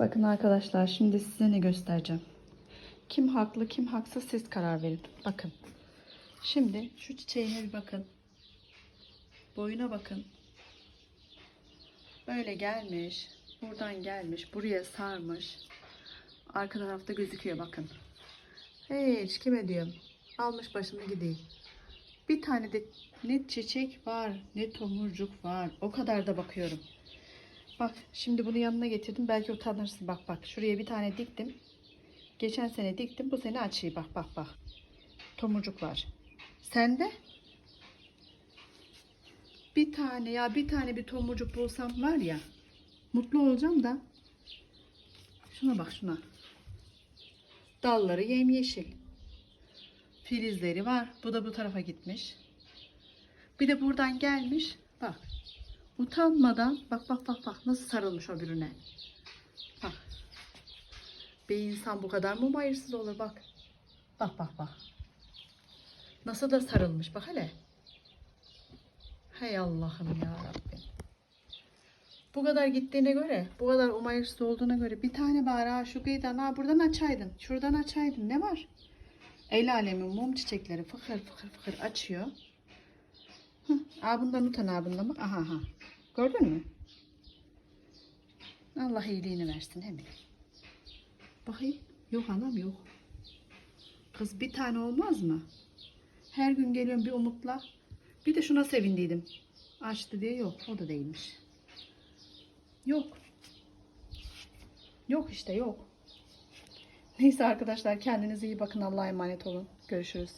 Bakın arkadaşlar şimdi size ne göstereceğim. Kim haklı kim haksız siz karar verin. Bakın. Şimdi şu çiçeğine bir bakın. Boyuna bakın. Böyle gelmiş. Buradan gelmiş. Buraya sarmış. Arka tarafta gözüküyor bakın. Hiç kime diyorum. Almış başını gideyim. Bir tane de ne çiçek var ne tomurcuk var. O kadar da bakıyorum. Bak şimdi bunu yanına getirdim. Belki utanırsın. Bak bak şuraya bir tane diktim. Geçen sene diktim. Bu sene açıyı bak bak bak. Tomurcuk var. Sende? Bir tane ya bir tane bir tomurcuk bulsam var ya. Mutlu olacağım da. Şuna bak şuna. Dalları yemyeşil. Filizleri var. Bu da bu tarafa gitmiş. Bir de buradan gelmiş. Utanmadan bak bak bak bak nasıl sarılmış öbürüne. Bak. Bir insan bu kadar mı hayırsız olur bak. Bak bak bak. Nasıl da sarılmış bak hele. Hey Allah'ım ya Rabbim. Bu kadar gittiğine göre, bu kadar umayırsız olduğuna göre bir tane bari ha şu kıyıdan ha buradan açaydın. Şuradan açaydın. Ne var? El alemin mum çiçekleri fıkır fıkır fıkır açıyor. Hı, aa bundan utan aa bundan bak. Aha aha. Gördün mü? Allah iyiliğini versin hemen. Bakayım. Yok anam yok. Kız bir tane olmaz mı? Her gün geliyorum bir umutla. Bir de şuna sevindiydim. Açtı diye yok. O da değilmiş. Yok. Yok işte yok. Neyse arkadaşlar kendinize iyi bakın. Allah'a emanet olun. Görüşürüz.